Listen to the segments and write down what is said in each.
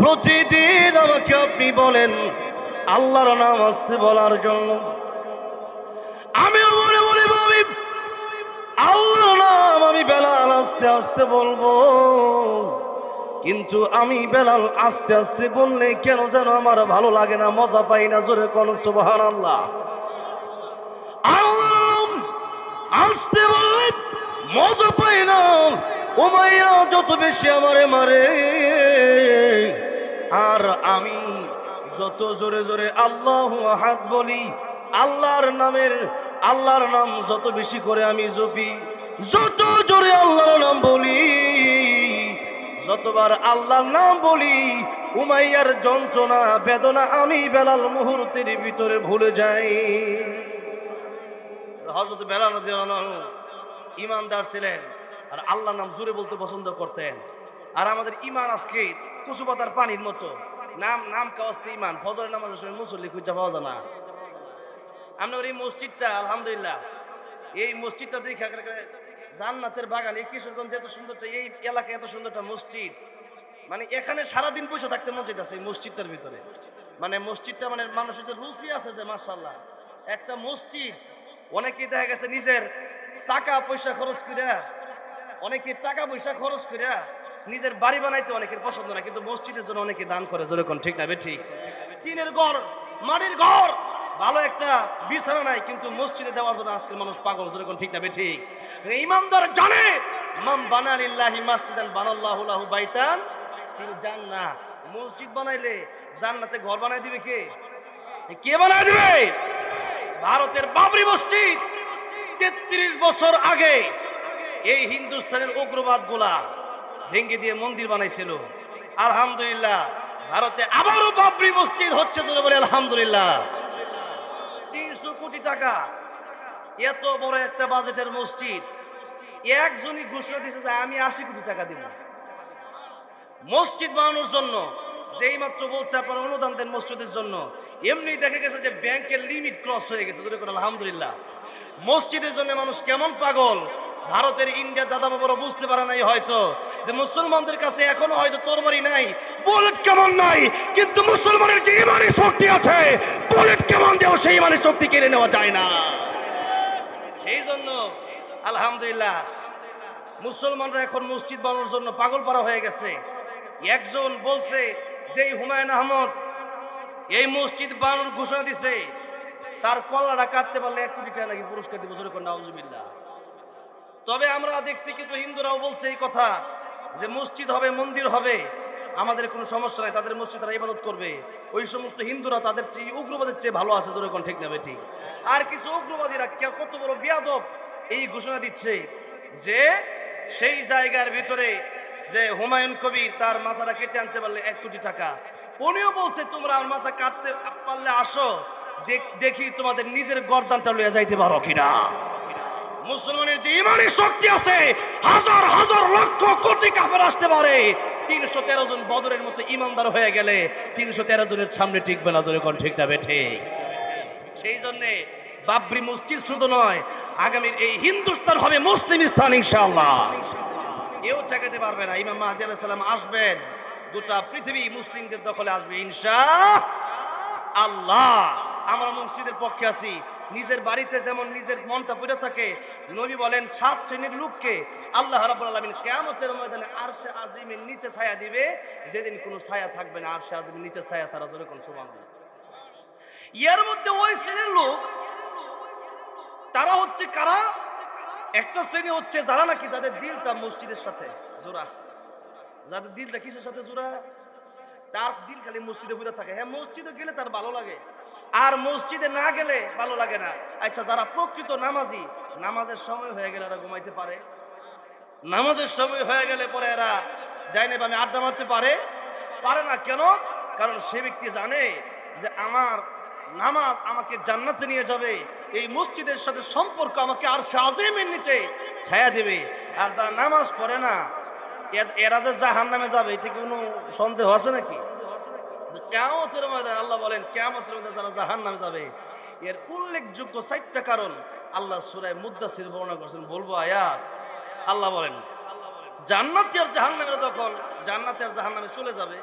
প্রতিদিন আমাকে আপনি বলেন আল্লাহর নাম আসতে বলার জন্য। আমিও মনে মনে ভাবি, আল্লাহর নাম আমি বেলাল আস্তে আস্তে বলব। কিন্তু আমি বেলাল আস্তে আস্তে বললে কেন যেন আমার ভালো লাগে না, মজা পাই না, জোরে কোন সুবহান আল্লাহ আস্তে বললে মজা পাই না। ওমাইয়া যত বেশি আমারে মারে, আর আমি যত জোরে জোরে আল্লাহ হাত বলি, আল্লাহর নামের, আল্লাহর নাম যত বেশি করে আমি জপি, যত জোরে আল্লাহর নাম বলি, যতবার আল্লাহর নাম বলি, উমাইয়ার যন্ত্রণা, বেদনা আমি বেলাল মুহূর্তের ভিতরে ভুলে যাই। হজরত বেলাল ইমানদার ছিলেন। আর আল্লাহ নাম জুড়ে বলতে পছন্দ করতেন। আর আমাদের ইমান আজকে কুচু পাতার পানির মতো। নাম নাম কাওয়াস্তে ইমান ফজরের নামাজের সময় মুসল্লি খুঁজা পাওয়া যায় না। আপনার এই মসজিদটা, আলহামদুলিল্লাহ, এই মসজিদটা দেখে জান্নাতের বাগান, এই কিশোরগঞ্জ এত সুন্দরটা এই এলাকায় এত সুন্দরটা মসজিদ। মানে এখানে সারাদিন বসে থাকতে মসজিদ আছে এই মসজিদটার ভিতরে। মানে মসজিদটা মানে মানুষের যে রুচি আছে যে মার্শাল্লাহ একটা মসজিদ। অনেকেই দেখা গেছে নিজের টাকা পয়সা খরচ করে। অনেকে টাকা পয়সা খরচ করে নিজের বাড়ি বানাইতে অনেকের পছন্দ না, কিন্তু মসজিদের জন্য অনেকে দান করে যেরকম ঠিক না বে ঠিক? টিনের ঘর, মাটির ঘর, ভালো একটা বিছানা নাই, কিন্তু মসজিদে দেওয়ার জন্য আজকের মানুষ পাগল যেরকম ঠিক না বে ঠিক? ইমানদার জানে মাম বানালিল্লাহি মাসজিদান বানাল্লাহু লাহু বাইতান তিনি জান না মসজিদ বানাইলে জান্নাতে ঘর বানাই দিবে কে? কে বানাই দিবে? ভারতের বাবরি মসজিদ। তেত্রিশ বছর আগে এই হিন্দুস্তানের উগ্রবাদগুলা ভেঙে দিয়ে মন্দির বানাইছিল। আলহামদুলিল্লাহ, ভারতে আবারও বাবরি মসজিদ হচ্ছে জোরে বলে আলহামদুলিল্লাহ। তিনশো কোটি টাকা। এত বড় একটা বাজেটের মসজিদ। একজনই ঘোষণা দিয়েছে যে আমি আশি কোটি টাকা দিব। মসজিদ বানানোর জন্য যেই মাত্র বলছে আপনারা অনুদান দেন মসজিদের জন্য, এমনি দেখা গেছে যে ব্যাংকের লিমিট ক্রস হয়ে গেছে আলহামদুলিল্লাহ। মসজিদের জন্য মানুষ কেমন পাগল? ভারতের ইন্ডিয়ার দাদা বাবারা বুঝতে পারে নাই হয়তো। যে মুসলমানদের কাছে এখনও হয়তো তরবারি নাই, বুলেট কেমন নাই? কিন্তু মুসলমানের যে ইমানের শক্তি আছে, বুলেট কেমন দেও সেই ইমানের শক্তি কেড়ে নেওয়া যায় না। সেই জন্য, আলহামদুলিল্লাহ, মুসলমানরা এখন মসজিদ বানানোর জন্য পাগল পারা হয়ে গেছে। একজন বলছে যে হুমায়ুন আহমদ এই মসজিদ বানানোর ঘোষণা দিছে তার কল্লাটা কাটতে পারলে এক কোটি টাকা নাকি পুরস্কার দিব, জোরে কন্যা আউজুবিল্লাহ তবে আমরা দেখছি কিছু হিন্দুরাও বলছে এই কথা, যে মসজিদ হবে, মন্দির হবে, আমাদের কোনো সমস্যা নাই, তাদের মসজিদ তারা ইবাদত করবে। ওই সমস্ত হিন্দুরা তাদের চেয়ে, উগ্রবাদের চেয়ে ভালো আছে, জোরে কোন ঠিক নেবে ঠিক আর কিছু উগ্রবাদীরা কে- কত বড় বিয়াদব, এই ঘোষণা দিচ্ছে যে সেই জায়গার ভিতরে যে হুমায়ুন কবির তার মাথাটা কেটে আনতে পারলে এক কোটি টাকা। উনিও বলছে, তোমরা আমার মাথা কাটতে পারলে আসো, দেখি তোমাদের নিজের গর্দানটা লইয়া যাইতে পারো কিনা। মুসলমানের যে ইমানের শক্তি আছে, হাজার হাজার লক্ষ কোটি কাফের আসতে পারে। তিনশো তেরো জন বদরের মতো ইমানদার হয়ে গেলে তিনশো তেরো জনের সামনে টিকবে না কোন ঠিকটা বেঠে সেই জন্যে বাবরি মসজিদ শুধু নয়, আগামীর এই হিন্দুস্তান হবে মুসলিম স্থান ইনশাআল্লাহ। কেউ ঠেকাতে পারবে না। ইমাম মাহদি আলাইহিস সালাম আসবেন। গোটা পৃথিবী মুসলিমদের দখলে আসবে, ইনশা আল্লাহ। আমরা মসজিদের পক্ষে আছি। নিজের বাড়িতে যেমন নিজের মনটা পড়ে থাকে, নবী বলেন, সাত শ্রেণির লোককে আল্লাহ রাব্বুল আলামিন কিয়ামতের ময়দানে আরশে আজিমের নিচে ছায়া দিবে। যেদিন কোনো ছায়া থাকবে না, আরশে আজিমের নিচে ছায়া ছাড়া জোরে কোন সুবহানাল্লাহ। এর মধ্যে ওই শ্রেণির লোক, তারা হচ্ছে কারা? একটা শ্রেণি হচ্ছে যারা নাকি যাদের দিলটা মসজিদের সাথে, জোড়া। যাদের দিলটা কিসের সাথে জোড়া? তার দিল খালি মসজিদে ঘুরে থাকে। হ্যাঁ মসজিদে গেলে তার ভালো লাগে। আর মসজিদে না গেলে ভালো লাগে না। আচ্ছা যারা প্রকৃত নামাজি, নামাজের সময় হয়ে গেলে এরা ঘুমাইতে পারে? নামাজের সময় হয়ে গেলে পরে এরা ডাইনে বামে আড্ডা মারতে পারে? পারে না। কেন? কারণ সে ব্যক্তি জানে যে আমার নামাজ আমাকে জান্নাতে নিয়ে যাবে, এই মসজিদের সাথে সম্পর্ক আমাকে আর সাজেমের নিচে ছায়া দেবে। আর যারা নামাজ পড়ে না এরা যে জাহান নামে যাবে, এতে কোনো সন্দেহ আছে নাকি? কেমতের ময়দানে আল্লাহ বলেন কেমতের মধ্যে যারা জাহান নামে যাবে, এর উল্লেখযোগ্য চারটা কারণ আল্লাহ সুরায় মুদাসির বর্ণনা করছেন। বলব আয়াত। আল্লাহ বলেন, জান্নাতি আর জাহান্নামের যখন জান্নাতি আর জাহান্নামে চলে যাবে,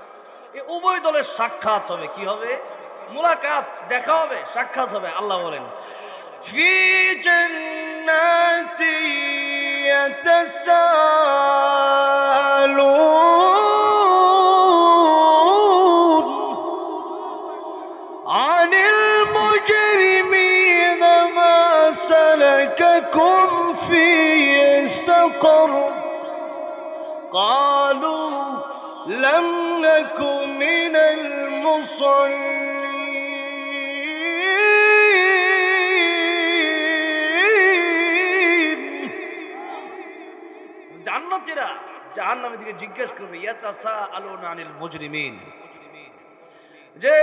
এ উভয় দলের সাক্ষাৎ হবে। কি হবে? মুলাকাত দেখা হবে সাক্ষাৎ হবে আল্লাহ বলেন ফি জান্নাতি يتساءلون عن المجرمين ما سلككم في سقر قالوا لم نك من المصلين জান্নাতীরা জাহান্নামের দিকে জিজ্ঞেস করবে ইয়াতাসা আলুন আনিল মুজরিমিন? যে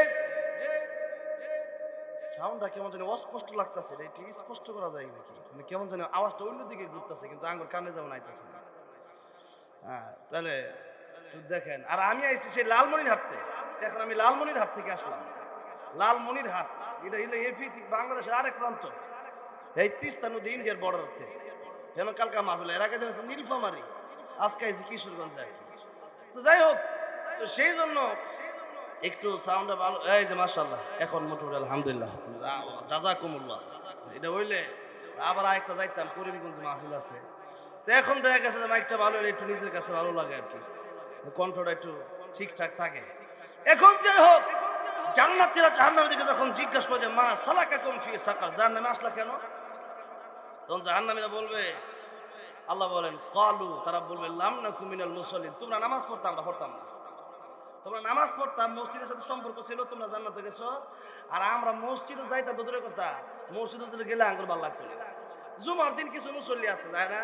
সাউন্ডটা কেমন জানি অস্পষ্ট লাগতেছে এটা স্পষ্ট করা যায় নাকি? মানে কেমন জানি আওয়াজটা অন্য দিকে ঘুরতেছে, কিন্তু আঙ্গুর কানে আইতেছে না। হ্যাঁ তাহলে দেখেন, আর আমি আইছি সেই লালমনির হাট থেকে। এখন আমি লালমনির হাট থেকে আসলাম। লালমনির হাট এটা হইল এফি বাংলাদেশের আরেক প্রান্ত। এই তিস্তা নদী ইন্ডিয়ার বর্ডার থেকে যেন কালকা মাহফিল এর আগে জানিস নীলফামারি। আজকে আইছি কিশোরগঞ্জে আর তো যাই হোক, তো সেই জন্য একটু সাউন্ডটা ভালো এই যে মাশাল্লাহ এখন মোটামুটি আলহামদুলিল্লাহ। জাজাকুমুল্লাহ। এটা হইলে আবার আরেকটা যাইতাম, করিমগঞ্জ মাহফিল আছে। তো এখন দেখা গেছে যে মাইকটা ভালো হলে একটু নিজের কাছে ভালো লাগে আর কি। কণ্ঠটা একটু ঠিকঠাক থাকে। এখন যাই হোক, জান্নাতীরা জাহান্নামের দিকে যখন জিজ্ঞাসা করে যে, মা সালাকা কম ফি সাকার জাহান্নামে আসলা কেন? তখন জাহান্নামীরা বলবে আল্লাহ বলেন, কালু তারা বলবে, লাম না কুমিনাল মুসলিম তোমরা নামাজ পড়তাম আমরা পড়তাম না। তোমরা নামাজ পড়তাম মসজিদের সাথে সম্পর্ক ছিল, তোমরা জান্নাতে গেছো। আর আমরা মসজিদে যাইতাম দূরের কথা মসজিদে যদি গেলে আঙ্গুর ভালো লাগতো না। জুমার দিন কিছু মুসল্লি আছে, যায় না?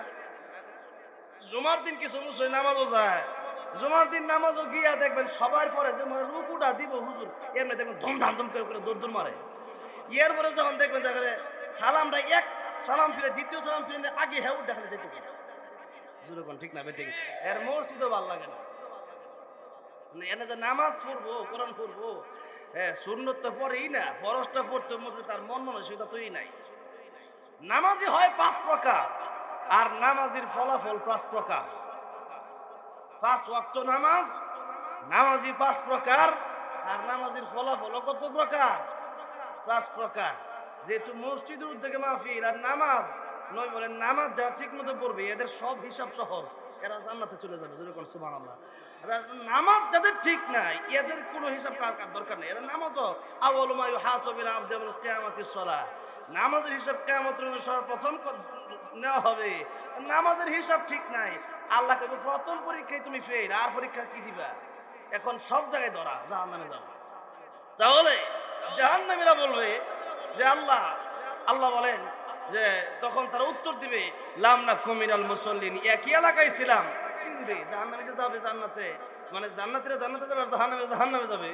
জুমার দিন কিছু মুসল্লি নামাজও যায়। জুমার দিন নামাজও গিয়া দেখবেন, সবার পরে যে মানে রুকুটা দিব হুজুর, এমনি দেখবেন ধম ধাম করে করে দৌড় মারে। এর পরে যখন দেখবেন যে সালামটা এক সালাম ফিরে, দ্বিতীয় সালাম ফিরে, আগে হ্যাঁ দেখালে যেতে হুজুর ঠিক না বেঠিক এর মসজিদও ভালো লাগে না। মানে এনে যে নামাজ পড়ব, কোরআন পড়ব হ্যাঁ সুন্নত তো পড়েই না, ফরজটা পড়তে মোটে তার মন মানসিকতা তৈরি নাই। নামাজি হয় পাঁচ প্রকার, আর নামাজির ফলাফল পাঁচ প্রকার। পাঁচ ওয়াক্ত নামাজ নামাজি পাঁচ প্রকার, আর নামাজির ফলাফল কত প্রকার? পাঁচ প্রকার। যেহেতু মসজিদের উদ্যোগে মাহফিল আর নামাজ নয় বলেন, নামাজ যারা ঠিক মতো পড়বে, এদের সব হিসাব সহজ। এরা জান্নাতে চলে যাবে যেরকম সুমান আল্লাহ নামাজ যাদের ঠিক নাই, এদের কোনো হিসাব কার দরকার নেই? এরা নামাজও আওয়ালুমায়ু হাসবিল আব্দুল কিয়ামাতিস সালাহ। নামাজের হিসাব কেমতের মধ্যে সর্বপ্রথম ক- নেওয়া হবে। নামাজের হিসাব ঠিক নাই। আল্লাহ কবে প্রথম পরীক্ষায় তুমি ফেল আর পরীক্ষা কি দিবা? এখন সব জায়গায় ধরা জাহান নামে যাও তাহলে জাহান্নামীরা বলবে যে আল্লাহ আল্লাহ বলেন যে তখন তারা উত্তর দিবে, লাম না কুমিনাল মুসল্লিন, একই এলাকায় ছিলাম। চিনবে, জাহান্নামে যে যাবে জান্নাতে। মানে জান্নাতিরা জান্নাতে যাবে জাহান্নামে জাহান্নামে যাবে।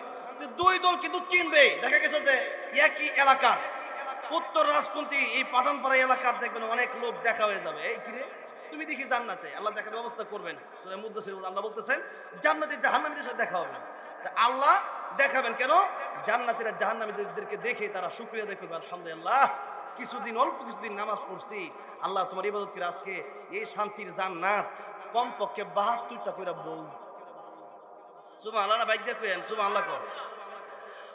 দুই দল কিন্তু চিনবে। দেখা গেছে যে একই এলাকার, উত্তর রাজকুন্তি এই পাঠানপাড়া এলাকার দেখবেন অনেক লোক দেখা হয়ে যাবে। এই কিরে তুমি দেখি জান্নাতে। আল্লাহ দেখার ব্যবস্থা করবেন। আল্লাহ বলতেছেন, জান্নাতে জাহান্নামীদের সাথে দেখা হবে। আল্লাহ দেখাবেন কেন? জান্নাতীরা জাহান্নামীদেরকে দেখে তারা শুক্রিয়া দেখবে আলহামদুলিল্লাহ। কিছুদিন, অল্প কিছুদিন নামাজ পড়ছি। আল্লাহ তোমার ইবাদত করে আজকে এই শান্তির জান্নাত কমপক্ষে বাহাত্তরটা করে বউ। সুমা আল্লাহ বাইক দিয়ে সুমা আল্লাহ কর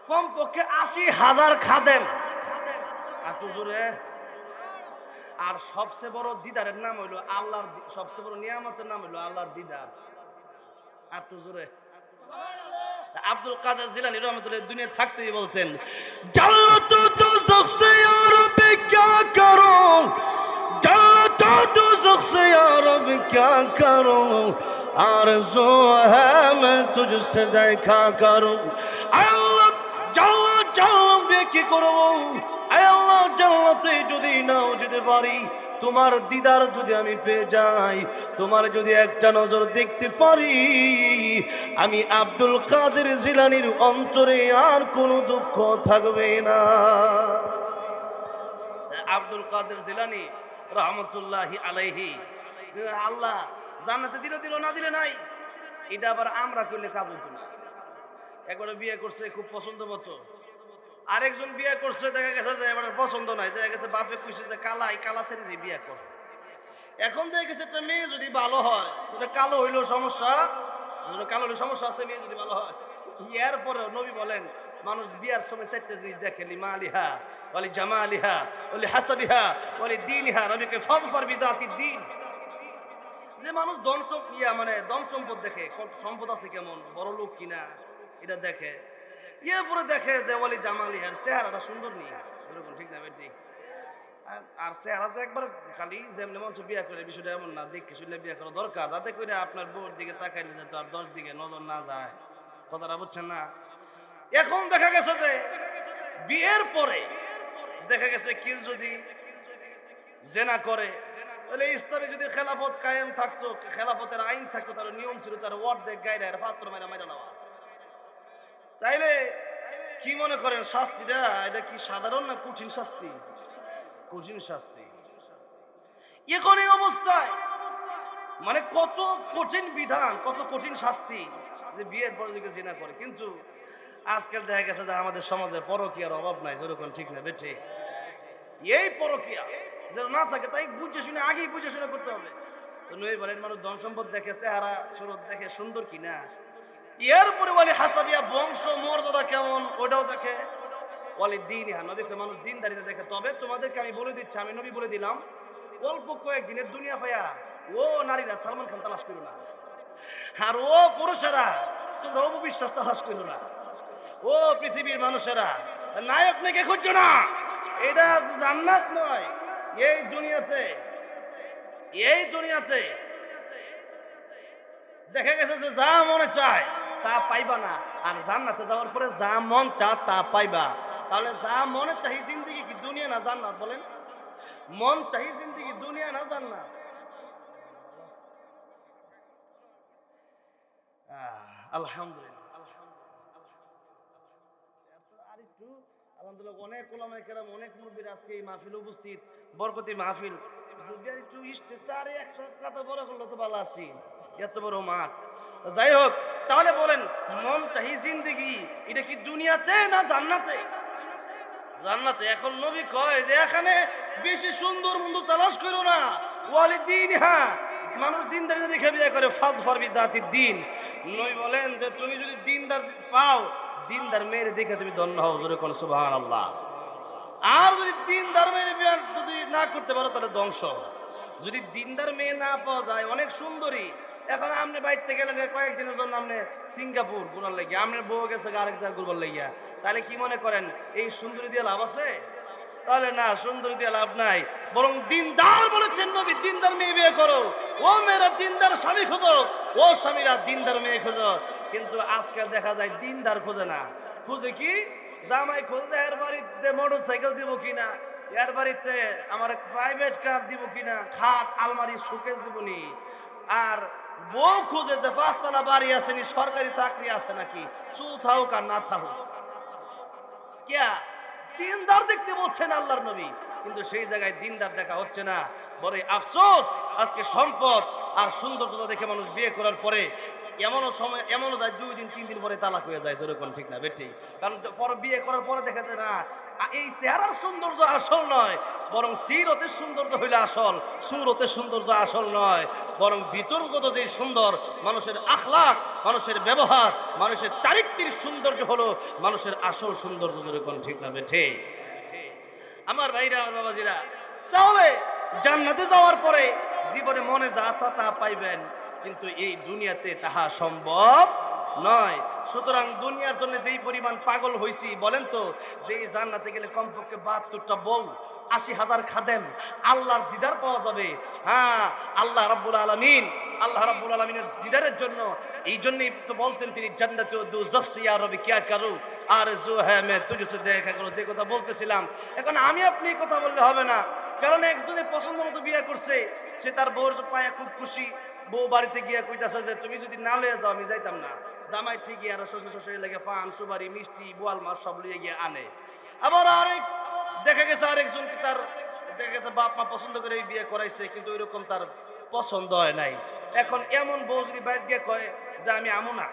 কমপক্ষে আশি হাজার খাদেম। আর জোরে। আর সবচেয়ে বড় দিদারের নাম হইল আল্লাহর সবচেয়ে বড় নিয়ামতের নাম হইল আল্লাহর দিদার। তো জোরে। আব্দুল কাদের জিলানি রহমতুল্লাহ দুনিয়া থাকতেই বলতেন জান্নাত দুজখ সে ইয়া রব্বি क्या करूं जन्नत दोजख से या रब क्या करूं आरज़ू है मैं तुझसे देखा करूं আল্লাহ জান্নাত জান্নাত দিয়ে কি করব আয় আল্লাহ জান্নাতে যদি নাও যেতে পারি তোমার দিদার যদি আমি পেয়ে যাই তোমার যদি একটা নজর দেখতে পারি আমি আব্দুল কাদের জিলানির অন্তরে আর কোনো দুঃখ থাকবে না। আব্দুল কাদের জিলানি, রহমতুল্লাহি আলাইহি। আল্লাহ জান্নাতে দিল দিল না দিলে নাই। এটা আবার আমরা করলে কাজ হইতো না একবারে বিয়ে করছে, খুব পছন্দ মতো। আরেকজন বিয়ে করছে, দেখা গেছে যে এবার পছন্দ নাই। দেখা গেছে বাপে কইছে যে কালা এই কালা ছেড়ে বিয়ে করছে এখন দেখে গেছে একটা মেয়ে যদি ভালো হয় কালো হইলেও সমস্যা কালো হইলেও সমস্যা আছে মেয়ে যদি ভালো হয়। এর পরেও নবী বলেন, মানুষ বিয়ার সময় চারটে জিনিস দেখে লিমা আলিহা ওলি জামা আলিহা ওলি হাসাবিহা ওলি দিনহা নবীকে ফল ফর বিদাতি দিন। যে মানুষ সম- ইয়া মানে ধন সম্পদ দেখে সম্পদ আছে কেমন, বড় লোক কিনা, এটা দেখে। ইয়ে পরে দেখে যে ওলি জামালিহার চেহারাটা সুন্দর নিয়ে ঠিক না ঠিক। আর- চেহারা তো একবার খালি যেমনি মঞ্চ বিয়ে করে, বিষয়টা এমন না, দেখে শুনে বিয়ে করা দরকার, যাতে করে আপনার বউর দিকে তাকাইলে যাতে আর দশ দিকে নজর না যায়। কথাটা বুঝছেন না? এখন দেখা গেছে যে বিয়ের পরে দেখা গেছে কেউ যদি জেনা করে, তাহলে ইসলামে যদি খেলাফত কায়েম থাকতো, খেলাফতের আইন থাকতো তার নিয়ম ছিল তার ওয়ার্ড দেখ গাইরা এর পাত্র মেরা মেরা নেওয়া। তাইলে কি মনে করেন, শাস্তিটা, এটা কি সাধারণ না কঠিন শাস্তি? কঠিন শাস্তি। এখন এই অবস্থায় মানে কত কঠিন বিধান, কত কঠিন শাস্তি যে বিয়ের পরে যদি জিনা করে। কিন্তু আজকাল দেখা গেছে যে আমাদের সমাজে পরকিয়ার অভাব নাই, যেরকম ঠিক না, বেঠে। এই পরকিয়া যেন না থাকে, তাই বুঝে শুনে, আগেই বুঝে শুনে করতে হবে। তো নই বলেন, মানুষ ধন সম্পদ দেখে, চেহারা সুরত দেখে, সুন্দর কিনা এরপরে বলে, হাসাবিয়া বংশ মর্যাদা কেমন? ওটাও দেখে। বলে দিন হ্যাঁ নবীকে মানুষ দিন দাঁড়িয়ে দেখে। তবে তোমাদেরকে আমি বলে দিচ্ছি, আমি নবী বলে দিলাম, অল্প কয়েকদিনের দুনিয়া ফায়া, ও নারীরা সালমান খান তালাশ করো না। আর ও পুরুষেরা, তোমরা অপবিশ্বাস তালাশ করো না। ও পৃথিবীর মানুষেরা, নায়ক নাকি খুঁজছো না? এটা জান্নাত নয়। এই দুনিয়াতে এই দুনিয়াতে, দেখা গেছে যে যা মনে চায় তা পাইবা না। আর জান্নাতে যাওয়ার পরে যা মন চা তা পাইবা। তাহলে যা মনে চাই জিন্দিগি কি দুনিয়া না জান্নাত বলেন? মন চাই জিন্দিগি দুনিয়া না জান্নাত? আলহামদুলিল্লাহ অনেক অনেক এই মাহফিল তো মাঠ। যাই হোক, তাহলে বলেন, মন চাহি জিন্দিগি, এটা কি দুনিয়াতে না জান্নাতে? জান্নাতে এখন নবী কয় যে এখানে বেশি সুন্দর মন্দ তালাশ করো না। ওয়ালি দিন হ্যাঁ মানুষ দিনদারি দেখে বিয়ে করে, ফাদ ফারবি দাতি দিন। নবী বলেন যে তুমি যদি দিনদার পাও, দিনদার মেয়ের দেখে তুমি ধন্য হও, জোরে কোন সুবহান আল্লাহ আর যদি দিনদার মেয়ের বিয়ে যদি না করতে পারো, তাহলে ধ্বংস। যদি দিনদার মেয়ে না পাওয়া যায়, অনেক সুন্দরী। এখন আপনি বাইতে গেলেন কয়েকদিনের জন্য আপনি সিঙ্গাপুর ঘুরার লেগে আপনার বউ গেছে আরেক জায়গায় ঘুরবার লেগিয়া। তাহলে কি মনে করেন, এই সুন্দরী দিয়ে লাভ আছে? তাহলে না, সুন্দরী দিয়ে লাভ নাই। বরং দিনদার বলেছেন নবী, দিনদার মেয়ে বিয়ে করো। ও মেয়েরা দিনদার স্বামী খোঁজো, ও স্বামীরা দিনদার মেয়ে খোঁজো। কিন্তু আজকাল দেখা যায় দিনদার খোঁজে না। খুঁজে কি? জামাই খুঁজে, এর বাড়িতে মোটর সাইকেল দিব কিনা? এর বাড়িতে আমার প্রাইভেট কার দিব কিনা? খাট, আলমারি সুকেস দিব নি আর বউ খুঁজে যে পাঁচতলা বাড়ি আছে নি, সরকারি চাকরি আছে নাকি? চুল থাকুক আর না থাকুক ক্যা? দিনদার দেখতে বলছেন আল্লাহর নবী। কিন্তু সেই জায়গায় দিনদার দেখা হচ্ছে না। বড় আফসোস, আজকে সম্পদ আর সৌন্দর্যতা দেখে মানুষ বিয়ে করার পরে এমনও সময়, এমনও যায়, দুই দিন, তিন দিন পরে তালাক হয়ে যায় যেরকম ঠিক না বেটি কারণ পরে বিয়ে করার পরে দেখা যায় না এই চেহারার সৌন্দর্য আসল নয়, বরং সিরতের সৌন্দর্য হইলে আসল, সুরতের সৌন্দর্য আসল নয়, বরং বিতর্কত যে সুন্দর, মানুষের আখলাক মানুষের ব্যবহার, মানুষের চারিত্রিক সৌন্দর্য হলো মানুষের আসল সৌন্দর্য যেরকম ঠিক না, বেঠে। আমার ভাইরা, আমার বাবাজিরা, তাহলে জান্নাতে যাওয়ার পরে জীবনে মনে যা আশা তা পাইবেন। কিন্তু এই দুনিয়াতে তাহা সম্ভব নয়। সুতরাং দুনিয়ার জন্য যেই পরিমাণ পাগল হইছি, বলেন তো যে এই জান্নাতে গেলে কমপক্ষে বাহাত্তরটা বউ, আশি হাজার খাদেন আল্লাহর দিদার পাওয়া যাবে। হ্যাঁ আল্লাহ রাব্বুল আলামিন, আল্লাহ রাব্বুল আলামিনের দিদারের জন্য, এই জন্যই তো বলতেন তিনি, জান্নাতে দু জসিয়া রবি, কিয়া করু? আর জো হ্যাঁ মে তুঝে দেখা করো, যে কথা বলতেছিলাম। এখন আমি আপনি কথা বললে হবে না। কারণ একজনে পছন্দ মতো বিয়ে করছে, সে তার বউর পায়ে খুব খুশি। বউ বাড়িতে গিয়ে কইতাছে যে, তুমি যদি না লয়ে যাও, আমি যাইতাম না। জামাই ঠিকই আর শ্বশুর শ্বশুর লেগে ফান সুবারি মিষ্টি, বোয়াল মাছ সব লিয়ে গিয়ে আনে। আবার আরেক দেখা গেছে আরেকজন তার দেখা গেছে বাপ মা পছন্দ করে এই বিয়ে করাইছে, কিন্তু ওইরকম তার পছন্দ হয় নাই। এখন এমন বউ যদি বাইরে গিয়ে কয় যে আমি আমো না,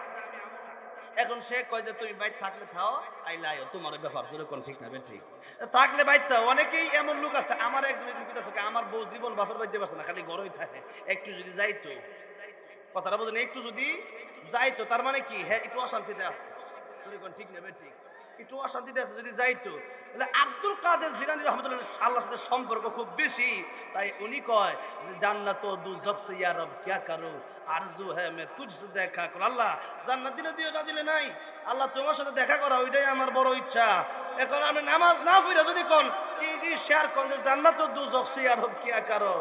এখন সে কয় যে তুমি বাইর থাকলে থাও আইলে আয়ো তোমার ব্যাপার যেরকম ঠিক না ঠিক। থাকলে বাইর থাও, অনেকেই এমন লোক আছে, আমার একজন আমার বউ জীবন বাপের বাড়িতে পারছে না, খালি ঘরই থাকে, একটু যদি যাইতো। কথাটা বুঝেন, একটু যদি যাইতো, তার মানে কি? হ্যাঁ একটু অশান্তিতে আছে। ঠিক নেবে ঠিক। একটু অশান্তিতে আছে যদি যাইতো। তাহলে আব্দুল কাদের জিলানি রহমতুল্লাহ আল্লাহর সাথে সম্পর্ক খুব বেশি। তাই উনি কয় যে, জান্নাত দু জখসে ইয়া রব, কিয়া করো? আরজু হ্যাঁ মে তুঝসে দেখা করো। আল্লাহ, জান্নাত দিলে দিও, না দিলে নাই। আল্লাহ, তোমার সাথে দেখা করা, ওইটাই আমার বড় ইচ্ছা। এখন আমি নামাজ না ফিরে যদি কোন, এই যে শেয়ার কোন যে, জান্নাত দু জখসে ইয়া রব, কিয়া করো?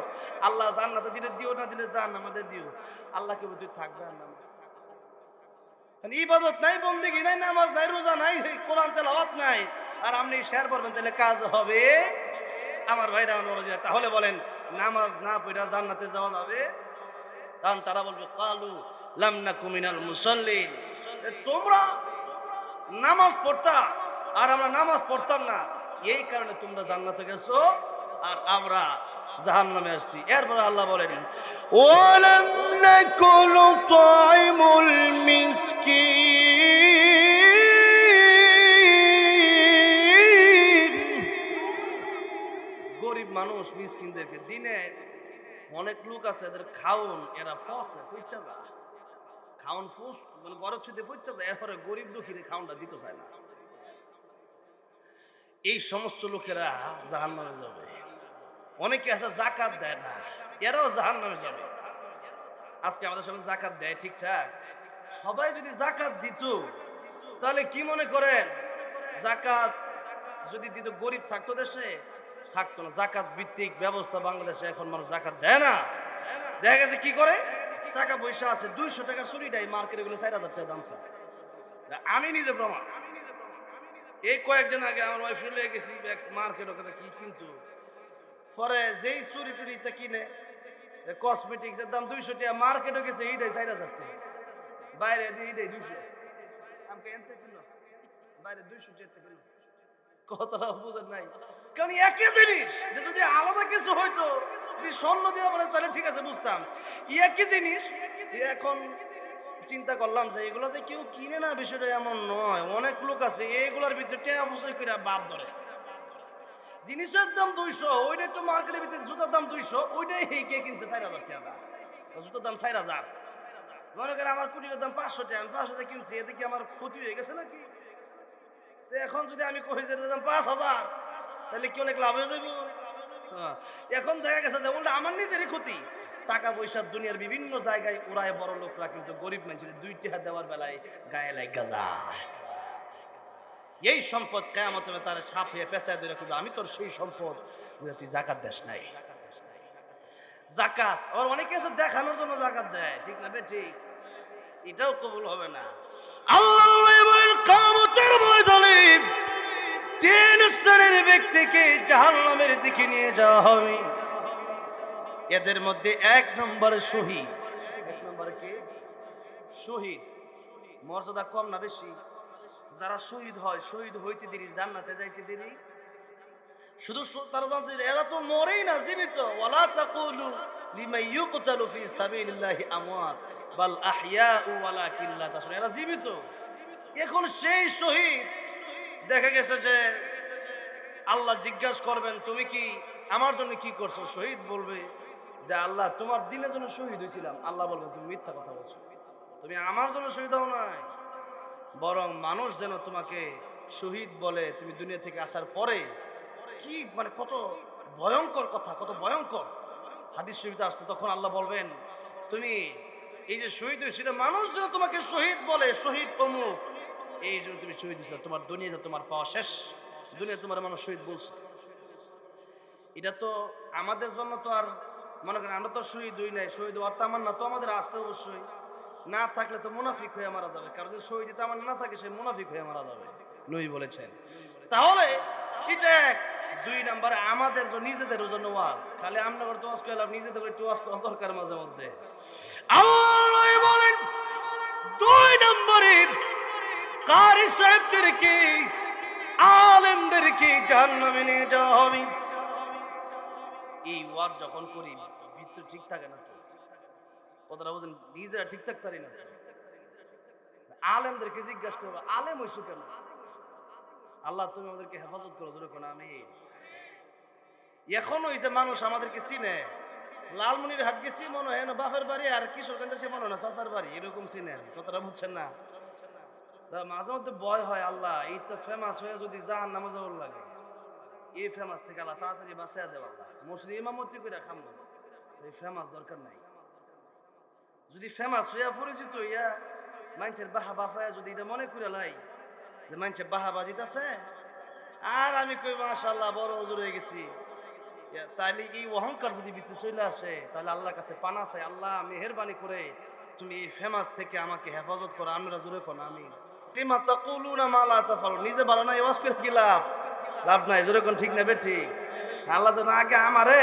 আল্লাহ, জান্নাত দিলে দিও, না দিলে জাহান্নামে দিও। আল্লাহকে বলি তুই থাক জাহান্নামে। মানে ইবাদত নাই, বন্দিগি নাই, নামাজ নাই, রোজা নাই, কোরআন তেলাওয়াত নাই। আর আপনি শেয়ার করবেন, তাহলে কাজ হবে। আমার ভাইরা আমার তাহলে বলেন, নামাজ না পড়া জান্নাতে যাওয়া যাবে? কারণ তারা বলবে, কালু লামনা কুমিনাল মুসল্লিন। তোমরা নামাজ পড়তা, আর আমরা নামাজ পড়তাম না। এই কারণে তোমরা জান্নাতে গেছো, আর আমরা জাহান নামে আসছি। এরপরে আল্লাহ বলেন ওলাম নাকুলু তাইমুল মিসকিন। গরিব মানুষ মিসকিনদেরকে দিনে অনেক লোক আছে, এদের খাউন, এরা ফসে ফুইচা যায়। খাউন ফুস মানে গরব ছুতে ফুইচা যায়, এরপরে গরিব লোকিরে খাউনটা দিতে চায় না। এই সমস্ত লোকেরা জাহান্নামে যাবে। অনেকে আছে জাকাত দেয় না, এরাও জাহান নামে যাবে আজকে আমাদের সবাই জাকাত দেয় ঠিকঠাক সবাই যদি জাকাত দিত, তাহলে কি মনে করেন? জাকাত যদি দিত, গরিব থাকতো দেশে? থাকতো না। জাকাত ভিত্তিক ব্যবস্থা বাংলাদেশে এখন মানুষ জাকাত দেয় না। দেখা গেছে কি করে? টাকা পয়সা আছে, দুইশো টাকার চুরিটাই মার্কেটে গুলো চার হাজার টাকা দাম। আমি নিজে প্রমাণ। এই কয়েকদিন আগে আমার ওয়াইফ গেছি মার্কেট ওখানে কি কিন্তু? পরে যেই চুরি টুরিতে কিনে কসমেটিক্স এর দাম দুইশো টাকা মার্কেটও গেছে এইটাই চার হাজার টাকা। বাইরে এইটাই দুইশো। আমাকে এনতে কিলো বাইরে দুইশো টাকা কিলো কথাটা বুঝেন নাই। কারণ একই জিনিস যদি আলাদা কিছু হয়তো যদি স্বর্ণ দিয়ে বলে, তাহলে ঠিক আছে, বুঝতাম। একই জিনিস এখন চিন্তা করলাম যে, এগুলো যে কেউ কিনে না, বিষয়টা এমন নয়। অনেক লোক আছে এইগুলোর ভিতরে টেয়া ফুসই করে বাপ ধরে। জিনিসের দাম দুইশো ওইটা একটু মার্কেটের ভিতরে জুতার দাম দুইশো ওইটাই কে কিনছে চার হাজার টাকা। জুতার দাম চার হাজার। মনে করেন আমার কুটির দাম পাঁচশো টাকা আমি পাঁচশো টাকা কিনছি এতে কি আমার ক্ষতি হয়ে গেছে নাকি? এখন যদি আমি এটার দাম পাঁচ হাজার তাহলে কি অনেক লাভ হয়ে যাব হ্যাঁ, এখন দেখা গেছে যে উল্টা আমার নিজেরই ক্ষতি। টাকা পয়সা দুনিয়ার বিভিন্ন জায়গায় ওরায় বড় লোকরা কিন্তু গরিব মানুষের দুই টাকা দেওয়ার বেলায় গায়ে লাগা যায়। এই সম্পদ কেমন তুমি তার সাপ হয়ে পেঁচায় ধরে করবে আমি তোর সেই সম্পদ। তুই জাকাত দেশ নাই। জাকাত। আবার অনেকে আছে দেখানোর জন্য জাকাত দেয়। ঠিক না ঠিক? এটাও কবুল হবে না। আল্লাহ বলেন কামতের ময়দানে তিন শ্রেণির ব্যক্তিকে জাহান্নামের দিকে নিয়ে যাওয়া হবে। এদের মধ্যে এক নম্বর শহীদ। এক নম্বর কে? শহীদ। মর্যাদা কম না বেশি? যারা শহীদ হয়, শহীদ হইতে দেরি, জান্নাতে যাইতে দেরি। শুধু তারা জানতে এরা তো মরেই না, জীবিত। ওয়ালা তাকুলু লিমা ইউকতালু ফি সাবিলিল্লাহি আমওয়াত, বাল আহইয়াউ ওয়ালাকিন লা তাশউরুন এরা জীবিত। এখন সেই শহীদ, দেখা গেছে যে আল্লাহ জিজ্ঞাসা করবেন, তুমি কি আমার জন্য কি করছ? শহীদ বলবে যে, আল্লাহ, তোমার দিনের জন্য শহীদ হয়েছিলাম। আল্লাহ বলবে, তুমি মিথ্যা কথা বলছো। তুমি আমার জন্য শহীদ হও নাই। বরং মানুষ যেন তোমাকে শহীদ বলে তুমি দুনিয়া থেকে আসার পরে কি মানে কত ভয়ঙ্কর কথা, কত ভয়ঙ্কর। হাদিস শহীদ আসছে, তখন আল্লাহ বলবেন, তুমি এই যে শহীদ হয়েছিল মানুষ যেন তোমাকে শহীদ বলে, শহীদ অমুক। এই জন্য তুমি শহীদ হয়েছিল তোমার দুনিয়াতে তোমার পাওয়া শেষ, দুনিয়া তোমার মানুষ শহীদ বলছে। এটা তো আমাদের জন্য তো আর, মনে করেন আমরা তো শহীদ হই নাই, শহীদ হওয়ার তো আমার না তো আমাদের আছে অবশ্যই। না থাকলে তো মুনাফিক হয়ে মারা যাবে। কারণ যদি শহীদ তামান্না না থাকে, সে মুনাফিক হয়ে মারা যাবে। নই বলেছেন। তাহলে এটা দুই নম্বরে, আমাদের নিজেদের জন্য ওয়াজ। খালি আমরা করতে ওয়াজ করলাম নিজেদের করে ওয়াজ করা দরকার মাঝে মধ্যে। আল্লাহ বলেন, দুই নম্বরে, কারি সাহেবদেরকে, আলেমদেরকে জাহান্নামে নিয়ে যাওয়া হবে। এই ওয়াজ যখন করি বৃত্ত ঠিক থাকে না। কথাটা বুঝেন, নিজেরা ঠিক পারি না। আলেমদেরকে জিজ্ঞাসা করব, আলেম হইছো কেন? আল্লাহ, তুমি আমাদেরকে হেফাজত করো ধরে কোন আমি এখন ওই যে মানুষ আমাদেরকে চিনে, লালমনির হাট গেছি মনে হয় না, বাপের বাড়ি আর কিশোরগঞ্জে সে মনে হয় না, চাচার বাড়ি, এরকম চিনে কথাটা বুঝছেন না? মাঝে মধ্যে ভয় হয়, আল্লাহ, এই তো ফেমাস হয়ে যদি জাহান নামে যাওয়ার লাগে। এই ফেমাস থেকে আল্লাহ তাড়াতাড়ি বাঁচাইয়া দেওয়া আল্লাহ। মুসলিম ইমামতি করে খাম। এই ফেমাস দরকার নাই। যদি ফেমাস হইয়া পরিচিত হইয়া মানুষের বাহা বাফায়া যদি এটা মনে করে লাই যে মানুষের বাহা বাজিতেছে আর আমি কই মাশাল্লাহ বড় ওজোর হয়ে গেছি। তাহলে এই অহংকার যদি ভিতরে চলে আসে তাহলে আল্লাহর কাছে পানা চাই, আল্লাহ মেহরবানি করে তুমি এই ফেমাস থেকে আমাকে হেফাজত করো, আমরা জোরে কোন আমি নিজে ভালো না ওয়াজ করে কি লাভ? লাভ নাই, জোরে কোন, ঠিক নেবে ঠিক? আল্লাহ না আগে আমারে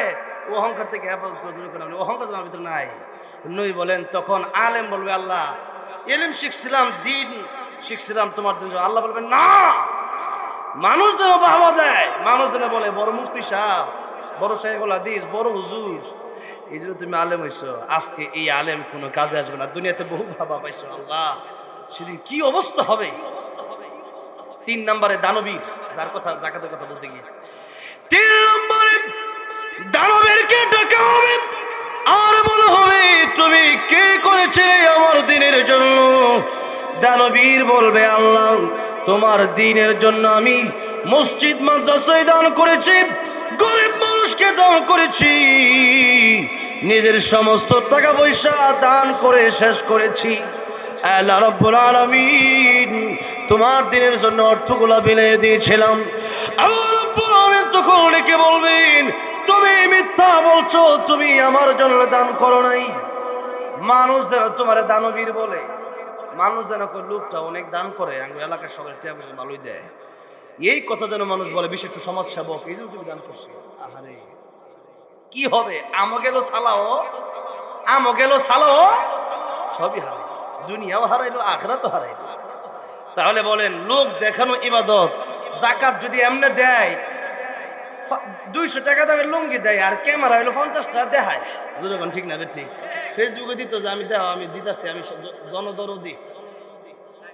ও অহংকার থেকে হেফাজত করে কোন আমি অহংকার তো ভিতরে নাই। নই বলেন, তখন আলেম বলবে, আল্লাহ এলিম শিখছিলাম, দিন শিখছিলাম তোমার দিন আল্লাহ বলবেন, না, মানুষ যেন বাবা দেয়, মানুষ যেন বলে, বড় মুফতি সাহেব, বড় সাহেবুল হাদিস, বড় হুজুর। এই জন্য তুমি আলেম হইছো। আজকে এই আলেম কোনো কাজে আসবে না। দুনিয়াতে বহু বাবা পাইছো, আল্লাহ। সেদিন কি অবস্থা হবে? তিন নম্বরে দানবীর, যার কথা, জাকাতের কথা বলতে গিয়ে। দানবেরকে ডাকা হবে। আর বলা হবে, তুমি কে করেছিলে আমার দিনের জন্য? দানবীর বলবে, আল্লাহ, তোমার দিনের জন্য আমি মসজিদ, মাদ্রাসায় দান করেছি, গরিব মানুষকে দান করেছি, নিজের সমস্ত টাকা পয়সা দান করে শেষ করেছি। আল্লাহ রব্বুল আলামিন, তোমার দিনের জন্য অর্থগুলা বিলিয়ে দিয়েছিলাম। আল্লাহ রব্বুল আলামিন তখন ডেকে বলবেন তুমি মিথ্যা বলছো, তুমি আমার জন্য দান করো নাই। মানুষ যেন তোমার দানবীর বলে, মানুষ যেন লোকটা অনেক দান করে আমার এলাকার সবাই টিয়া পয়সা ভালোই দেয়। এই কথা যেন মানুষ বলে বিশেষ সমাজ সেবক এই জন্য তুমি দান করছ। আহারে, কি হবে? আমো গেল সালাও আমো গেল সালাও সবই হারাইলো। দুনিয়াও হারাইলো আখরা তো হারাইলো। তাহলে বলেন, লোক দেখানো ইবাদত, জাকাত যদি এমনে দেয় দুইশো টাকা দামের লুঙ্গি দেয় আর ক্যামেরা হইল পঞ্চাশ টাকা দেখায় ঠিক না ঠিক ফেসবুকে দিত যে আমি দেওয়া আমি দিতেছি, আমি জনদরদি।